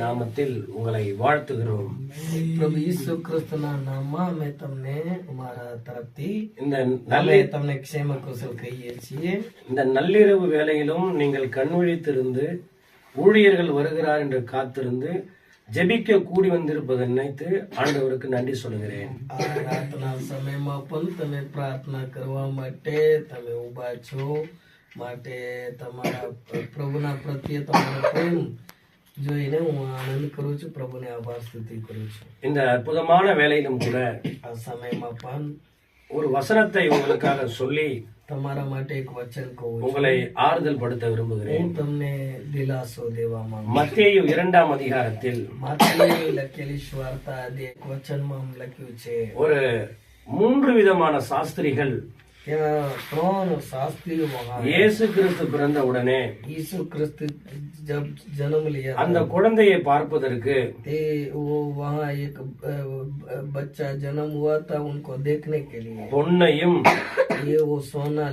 நாமத்தில் உங்களை வாழ்த்துகிறோம். பிரபு ஈசு கிறிஸ்துனா நாமா मैं तुमने हमारा तरफी இந்த நல்ல தம்னை க்ஷேம குசல் கையேச்சி. இந்த நள்ளிரவு வேளையிலும் நீங்கள் கண் விழித்திருந்து ஊழியர்கள் வருகிறார் என்று காத்திருந்து ஜெபிக்க கூடி வந்திருப்பதை நினைத்து ஆண்டவருக்கு நன்றி சொல்கிறேன் આ રાતના સમયમાં પણ તમે પ્રાર્થના કરવા માટે તમે ઊભા છો માટે તમારા પ્રભુના પ્રત્યે તમારો પ્રેમ જોઈને હું આનંદ કરું છું પ્રભુને આભાર સ્તુતિ કરું છું இந்த அற்புதமான வேலையிலும் கூட આ સમયમાં પણ ஒரு வசனத்தை உங்களுக்காக சொல்லி તમારા માટે એક વચન કહું છું உங்களை ஆறுதல் படுத்த விரும்புகிறேன் હું તમને દિલાસો દેવા માંગુ மத்தேயு இரண்டாம் அதிகாரத்தில் માથે લખેલી સ્વાર્તા આદિ એક વચનમાં આમ લખ્યું છે ஒரு மூன்று விதமான சாஸ்திரிகள் இயேசு கிறிஸ்து பிறந்த இயேசு கிறிஸ்து ஜனம் लिया அந்த குழந்தையை பார்ப்பதற்கு தே वो वहां एक बच्चा जन्म हुआ था उनको பொன்னையும் ये वो सोना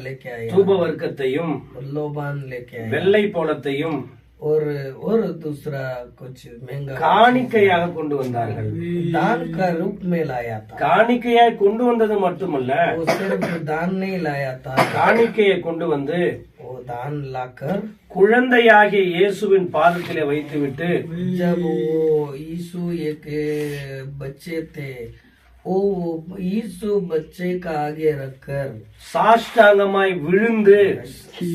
வர்க்கத்தையும் லோபான் लेके வெள்ளை போலத்தையும் और और दूसरा कुछ महंगा காணிக்கையாக கொண்டு வந்தார்கள் दान का रूप में लाया था காணிக்கையாய் கொண்டு வந்தது மட்டுமல்ல वो सिर्फ दान नहीं लाया था காணிக்கையை கொண்டு வந்து वो दान लाकर குழந்தையாகிய இயேசுவின் பாதத்திலே வைத்துவிட்டு जब वो यीशु एक बच्चे थे ஓ ஈசு பச்சைக்காக ரக்கர் சாஷ்டாங்கமாய் விழுந்து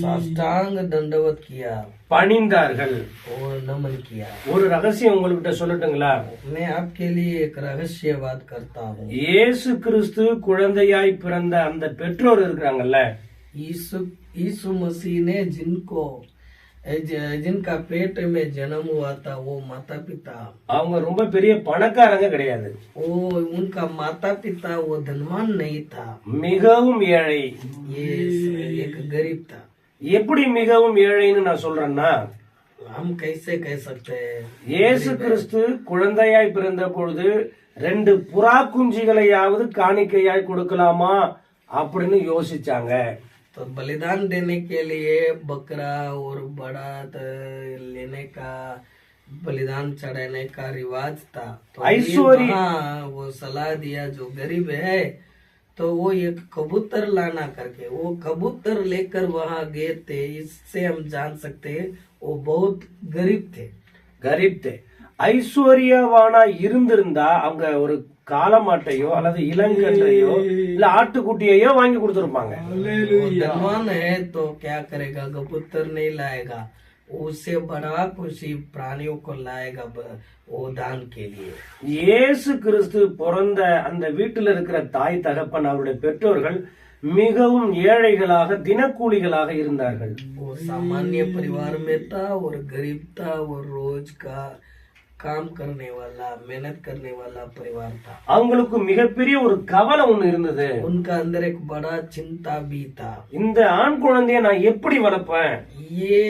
சாஷ்டாங்க தண்டவத் கியா பணிந்தார்கள். ஒரு நமன் கியா ஒரு ரகசியம் உங்கள்கிட்ட சொல்லட்டுங்களா? மே ஆப்கே லியே ஏக் ரகசிய வாத் இயேசு கிறிஸ்து குழந்தையாய் பிறந்த அந்த பெற்றோர் இருக்கிறாங்கல்ல? ஈசு ஈசு மசீனே ஜின்கோ. ஜின்கா பேட் ஜனமும் ஜனமு வாத்தா ஓ மாதா பித்தா அவங்க ரொம்ப பெரிய பணக்காரங்க கிடையாது. ஓ உன்கா மாதா பித்தா ஓ தன்மான் நைத்தா மிகவும் ஏழை. ஏக் கரீப் தா எப்படி மிகவும் ஏழைன்னு நான் சொல்றேன்னா நாம் கைசே கை சக்தே இயேசு கிறிஸ்து குழந்தையாய் பிறந்த பொழுது ரெண்டு புறா குஞ்சுகளையாவது காணிக்கையாய் கொடுக்கலாமா அப்படின்னு யோசிச்சாங்க. तो बलिदान देने के लिए बकरा और बड़ा त- लेने का बलिदान चढ़ाने का रिवाज था तो ये ऐश्वर्य- वहाँ वो सलाह दिया जो गरीब है तो वो एक कबूतर लाना करके वो कबूतर लेकर वहाँ गए थे इससे हम जान सकते हैं वो बहुत गरीब थे கரிப்தே ஐஸ்வர்யவானா இருந்திருந்தா அவங்க ஒரு காலமாட்டையோ அல்லது இளங்கன்றையோ இல்ல ஆட்டுக்குட்டியையோ வாங்கி கொடுத்திருப்பாங்க वो धनवान है तो क्या करेगा कबूतर नहीं लाएगा उससे बड़ा खुशी प्राणियों को लाएगा ब- वो दान के लिए இயேசு கிறிஸ்து பிறந்த அந்த வீட்டில் இருக்கிற தாய் தகப்பன் அவருடைய பெற்றோர்கள் மிகவும் ஏழைகளாக தினக்கூலிகளாக இருந்தார்கள் वो सामान्य परिवार में था और गरीब था और रोज का काम करने वाला मेहनत करने वाला परिवार था அவங்களுக்கு மிகப்பெரிய ஒரு கவலை ஒண்ணு இருந்தது उनका अंदर एक बड़ा चिंता भी था இந்த ஆண் குழந்தைய நான் எப்படி வளர்ப்பேன் ये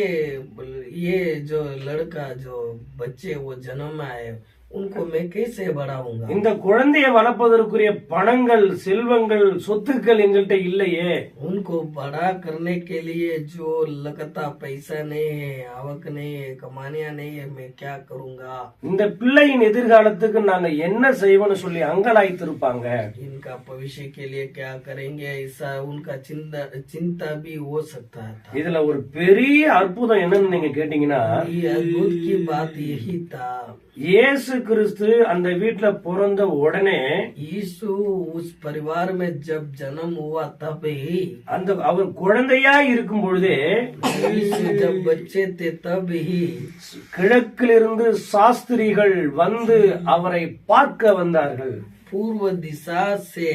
ये जो लड़का जो बच्चे वो जन्म में आए उनको मैं कैसे बढ़ाऊंगा இந்த குழந்தையை வளர்ப்பதற்குரிய பணங்கள் செல்வங்கள் சொத்துக்கள் எங்கள்கிட்ட இல்லையே उनको बड़ा करने के लिए जो लगता पैसा नहीं है आवक नहीं है कमानिया नहीं है मैं क्या करूंगा இந்த பிள்ளையின் எதிர்காலத்துக்கு நாங்க என்ன செய்வோம்னு சொல்லி அங்கலாய்த்திருப்பாங்க इनका भविष्य के लिए क्या करेंगे ऐसा उनका चिंता चिंता भी हो सकता था இதுல ஒரு பெரிய அற்புதம் என்னன்னு நீங்க கேட்டீங்கன்னா ये अद्भुत की बात यही था இயேசு கிறிஸ்து அந்த வீட்டுல பிறந்த உடனே ஈசு உஸ் பரிவார் மே ஜப் ஜனம் ஹுவா தபி. அந்த அவர் குழந்தையா இருக்கும் பொழுது ஈசு ஜப் பச்சே தே தபி. கிழக்கிலிருந்து சாஸ்திரிகள் வந்து அவரை பார்க்க வந்தார்கள். पूर्व दिशा से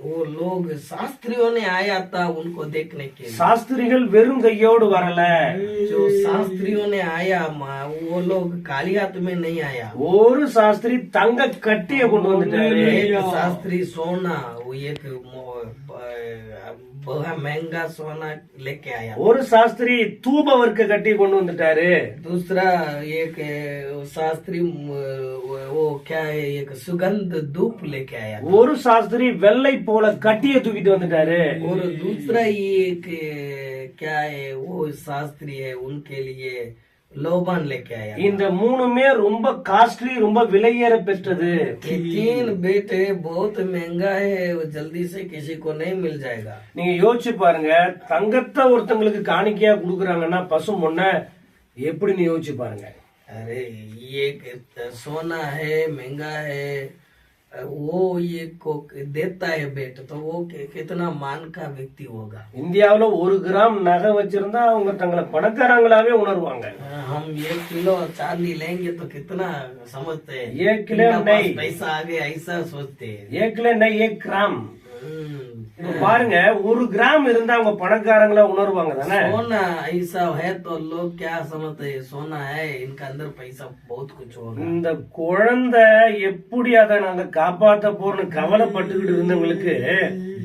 वो लोग शास्त्रियों ने आया था उनको देखने के लिए சாஸ்திரிகள் வெறும் கையோடு வரல जो शास्त्रियों ने आया मा- वो लोग काली हाथ में नहीं आया ஒரு சாஸ்திரி தங்க கட்டிய கொண்டு வந்துட்டாரு एक शास्त्री सोना वो एक मो- ब- बहुत महंगा सोना लेके आया ஒரு சாஸ்திரி தூப வர்க்க கட்டி கொண்டு வந்துட்டாரு दूसरा एक अ, शास्त्री म, वो- वो क्या है एक सुगंध धूप रूप लेके आया ஒரு சாஸ்திரி வெள்ளை போல கட்டிய தூக்கிட்டு வந்துட்டாரு और दूसरा ही एक ए, क्या है वो शास्त्री है उनके लिए लोबान लेके आया இந்த மூணுமே ரொம்ப காஸ்ட்லி ரொம்ப விலையேற பெற்றது ये तीन बेटे बहुत महंगा है वो जल्दी से किसी को नहीं मिल जाएगा நீங்க யோசிச்சு பாருங்க தங்கத்தை ஒருத்தங்களுக்கு காணிக்கையா கொடுக்குறாங்கன்னா பசு முன்ன எப்படின்னு யோசிச்சு பாருங்க अरे ये कि- सोना है महंगा है वो ये को देता है बेट तो वो कि- कितना मान का व्यक्ति होगा இந்தியாவுல ஒரு கிராம் நகை வச்சிருந்தா அவங்க தங்களை பணக்காரங்களாவே உணர்வாங்க हम एक किलो चांदी लेंगे तो कितना समझते हैं एक किलो इनका पास नहीं। पैसा आगे ऐसा सोचते हैं ஏக்கில நெய் ஏக் கிராம் हम्म, இப்ப பாருங்க ஒரு கிராம் இருந்தா அவங்க பணக்காரங்களா உணர்வாங்க தானே सोना ऐसा है तो लोग क्या समझते हैं सोना है इनका अंदर पैसा बहुत कुछ होगा இந்த குழந்தை எப்படி அதை நாங்க காப்பாத்த போறோம்னு கவலைப்பட்டுக்கிட்டு இருந்தவங்களுக்கு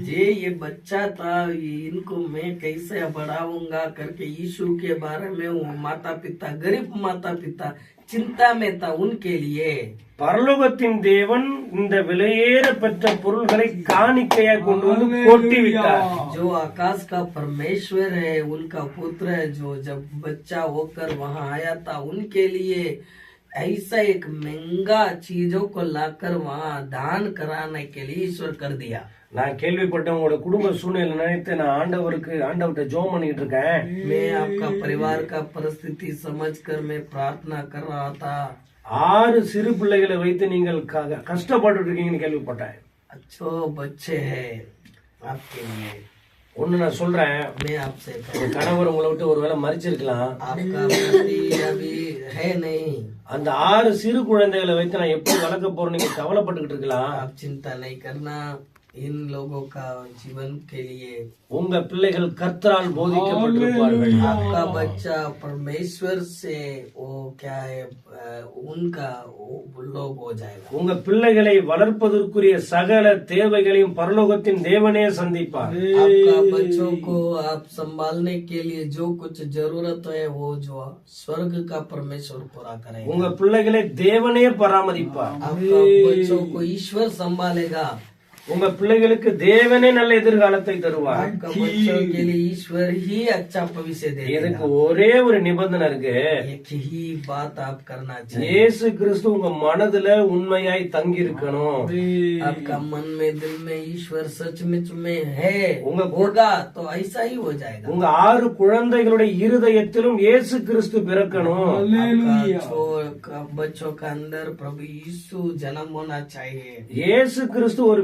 जे ये बच्चा था ये इनको मैं कैसे बढ़ाऊंगा करके यीशु के बारे में वो माता पिता गरीब माता पिता चिंता में था उनके लिए பரலோகத்தின் தேவன் இந்த விலையேற பெற்ற பொருள்களை காணிக்கையா கொண்டு வந்து கொட்டி விட்டார் जो आकाश का परमेश्वर है उनका पुत्र है जो जब बच्चा होकर वहां आया था उनके लिए ऐसा एक महंगा चीजों को लाकर वहां दान कराने के लिए ईश्वर कर दिया நான் கேள்விப்பட்ட உங்களோட குடும்ப சூழ்நிலை நினைத்து நான் ஆண்டவருக்கு ஆண்டவர்கிட்ட ஜோம் பண்ணிட்டு இருக்கேன் मैं आपका परिवार का परिस्थिति समझकर मैं प्रार्थना कर रहा था ஆறு சிறு பிள்ளைகளை வைத்து நீங்கள் க- கஷ்டப்பட்டு இருக்கீங்கன்னு கேள்விப்பட்டேன் अच्छो बच्चे हैं आपके लिए ஒண்ணு நான் சொல்றேன் मैं आपसे कहूं, உங்க கணவர் உங்களை விட்டு ஒருவேளை மறிச்சிருக்கலாம் आपका पति अभी है नहीं அந்த ஆறு சிறு குழந்தைகளை வைத்து நான் எப்படி வளர்க்க போறேன் நீங்க கவலைப்பட்டுக்கிட்டு இருக்கலாம் आप चिंता नहीं करना इन लोगों का जीवन के लिए உங்க பிள்ளைகள் கர்த்தரால் போதிக்கப்பட்டிருப்பார்கள் आपका बच्चा परमेश्वर से वो क्या है अ, उनका वो लोग हो जाएगा உங்க பிள்ளைகளை வளர்ப்பதற்குரிய சகல தேவைகளையும் பரலோகத்தின் தேவனே சந்திப்பார் आपका बच्चों को आप संभालने के लिए जो कुछ जरूरत है वो जो स्वर्ग का परमेश्वर पूरा करेगा உங்க பிள்ளைகளை தேவனே பராமரிப்பார் आपका बच्चों को ईश्वर संभालेगा உங்க பிள்ளைகளுக்கு தேவனே நல்ல எதிர்காலத்தை தருவார் आपका बच्चों के लिए ईश्वर ही अच्छा भविष्य देगा இதுக்கு ஒரே ஒரு நிபந்தனை இருக்கு एक ही बात आप करना चाहिए இயேசு கிறிஸ்து உங்க மனதுல உண்மையாய் தங்கி இருக்கணும் आपका मन में दिल में ईश्वर सचमुच में है उंगा- होगा तो ऐसा ही हो जाएगा உங்க ஆறு குழந்தைகளுடைய இருதயத்திலும் இயேசு கிறிஸ்து பிறக்கணும் आपका छो- का- बच्चों का अंदर प्रभु यीशु जन्म होना चाहिए இயேசு கிறிஸ்து ஒரு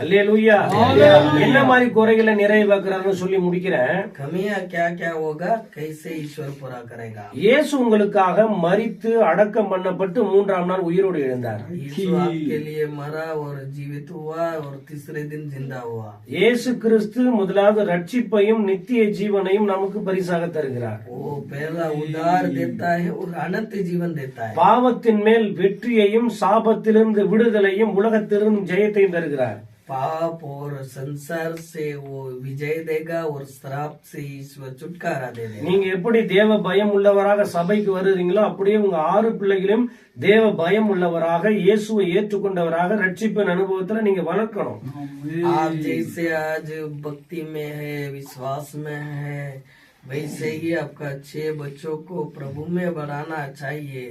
அல்லேலூயா என்ன மாதிரி குறைகளை நிறைவாக்குறாருன்னு சொல்லி முடிக்கிறேன் खमिया क्या क्या होगा कैसे ईश्वर पूरा करेगा இயேசு உங்களுக்காக மரித்து அடக்கம் பண்ணப்பட்டு மூன்றாம் நாள் உயிரோடு எழுந்தார் यीशु आपके लिए मरा और जीवित हुआ और तीसरे दिन जिंदा हुआ இயேசு கிறிஸ்து முதலாவது ரட்சிப்பையும் நித்திய ஜீவனையும் நமக்கு பரிசாக தருகிறார் वो पहला उद्धार देता है और अनंत जीवन देता है பாவத்தின் மேல் வெற்றியையும் சாபத்திலிருந்து விடுதலையும் உலகத்திலிருந்து ஜெயத்தையும் தருகிறார் पाप और संसार से वो विजय देगा और श्राप से ईश्वर छुटकारा दे देगा நீங்க எப்படி தேவ பயம் உள்ளவராக சபைக்கு வருறீங்களோ அப்படியே உங்க ஆறு பிள்ளைகளையும் தேவ பயம் உள்ளவராக இயேசுவை ஏற்றுக்கொண்டவராக ரட்சிப்பின் அனுபவத்துல நீங்க வளர்க்கணும் आप जैसे आज भक्ति में है विश्वास में है वैसे ही आपका छह बच्चों को प्रभु में बढ़ाना चाहिए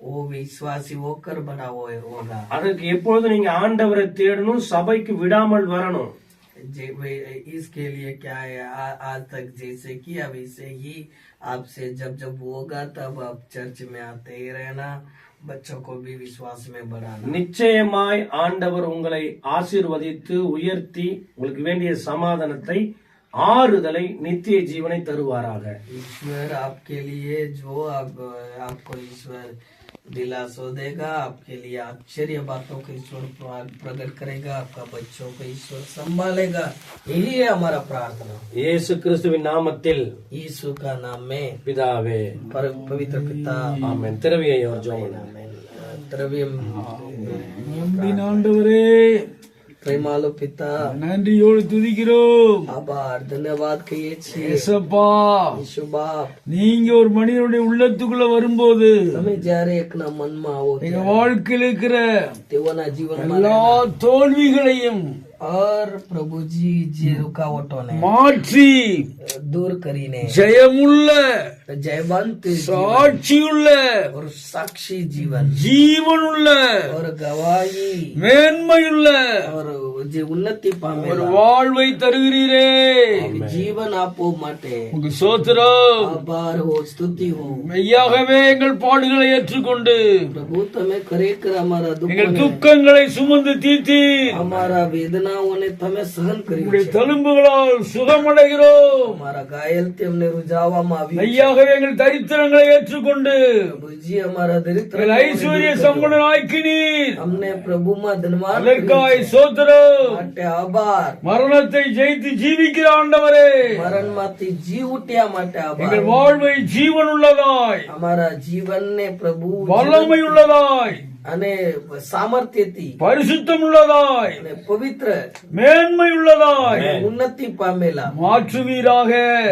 वो विश्वासी होकर बड़ा हुआ होगा அதற்கு எப்பொழுதும் நீங்க ஆண்டவரை தேடணும் சபைக்கு விடாமல் வரணும் जे- वे- इसके लिए क्या है आ- आज तक जैसे किया वैसे ही आपसे जब जब होगा तब आप चर्च में आते ही रहना बच्चों को भी विश्वास में बढ़ाना நிச்சயமாய் ஆண்டவர் உங்களை ஆசீர்வதித்து உயர்த்தி உங்களுக்கு வேண்டிய சமாதானத்தை ஆறுதலை நித்திய ஜீவனை தருவாராக ईश्वर आपके लिए जो आप, आपको ईश्वर दिलासो देगा आपके लिए आश्चर्य बातों को ईश्वर प्र- प्रकट करेगा आपका बच्चों को ईश्वर संभालेगा यही है हमारा प्रार्थना இயேசு கிறிஸ்துவின் நாமத்தில் यीशु का नाम में பிதாவே पर- पवित्र पिता ஆமென் திரவியை அவர் ஜெபம் आमेन। द्रव्यम அன்பின் ஆண்டவரே பிரேமாலு பிதா நன்றியோடு துதிக்கிறோம். ஆபார் தன்யவாத் கையேச்சி ஏசப்பா இசுபா நீங்க ஒரு மனிதனுடைய உள்ளத்துக்குள்ள வரும்போது சமய ஜாரே எக்னா மன்மா ஓ எங்க வாழ்க்கையில் இருக்கிற திவனா ஜீவன் எல்லா தோல்விகளையும் અર પ્રભુજી જે રૂકાવટોને માથી દૂર કરીને જયમુલ્લ જયવંત સાક્ષીયુલ્લ ஒரு சாட்சி ஜீவன் ஜீவனுள்ள ஒரு கவாயி மேன்மையுள்ள ஒரு உன்னத்தி ஒரு வாழ்வை தருகிறீரே. ஜீவன் ஆப்போ மாட்டேன் உங்க சோத்திரம். அபாரோ ஸ்துதியோ மெய்யாகவே எங்கள் பாடுகளை ஏற்றுக்கொண்டு. பிரபு தமே கரேக்கர் அமாரா எங்கள் துக்கங்களை சுமந்து தீத்தி அமாரா வேதனா உன்னை தமே சகன் கரி உடைய தழும்புகளால் சுகமடைகிறோம். அமாரா காயல் தம்னே ருஜாவாமா மெய்யாகவே எங்கள் தரித்திரங்களை ஏற்றுக்கொண்டு. பிரபுஜி அமாரா தரித்திரம் ஐஸ்வர்ய சம்பளம் ஆக்கினீர். அம்னே பிரபுமா தன்மார் அதற்காய் சோத்திரம். மரணத்தை ஜெயித்து ஜீவிக்கிற ஆண்டவரே. மரணத்தை ஜீவுட்டியா மாட்டாபா எங்கள் வாழ்வை ஜீவன் உள்ளதாய் அமர ஜீவனே பிரபு. வல்லமை உள்ளதாய் અને સામર્થ્યથી பரிசுத்தம் உள்ளதாய் અને પવિત્ર மேன்மை உள்ளதாய் ઉન્નતિ પામેલા மாற்றுவீராக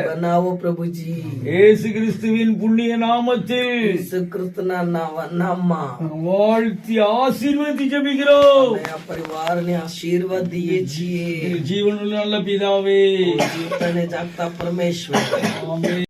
બનાવો પ્રભુજી இயேசு கிறிஸ்துவின் புண்ணிய நாமத்தில் ઈસુ ખ્રિસ્તના નામ- નામમાં வாழ்த்தி ஆசீர்வதி ஜெபிக்கிறோம் અમે આ પરિવારને આશીર્વાદ દઈએ છીએ ஜீவனுள்ள நல்ல பிதாவே જીવતાને જાગતા પરમેશ્વર ஆமென்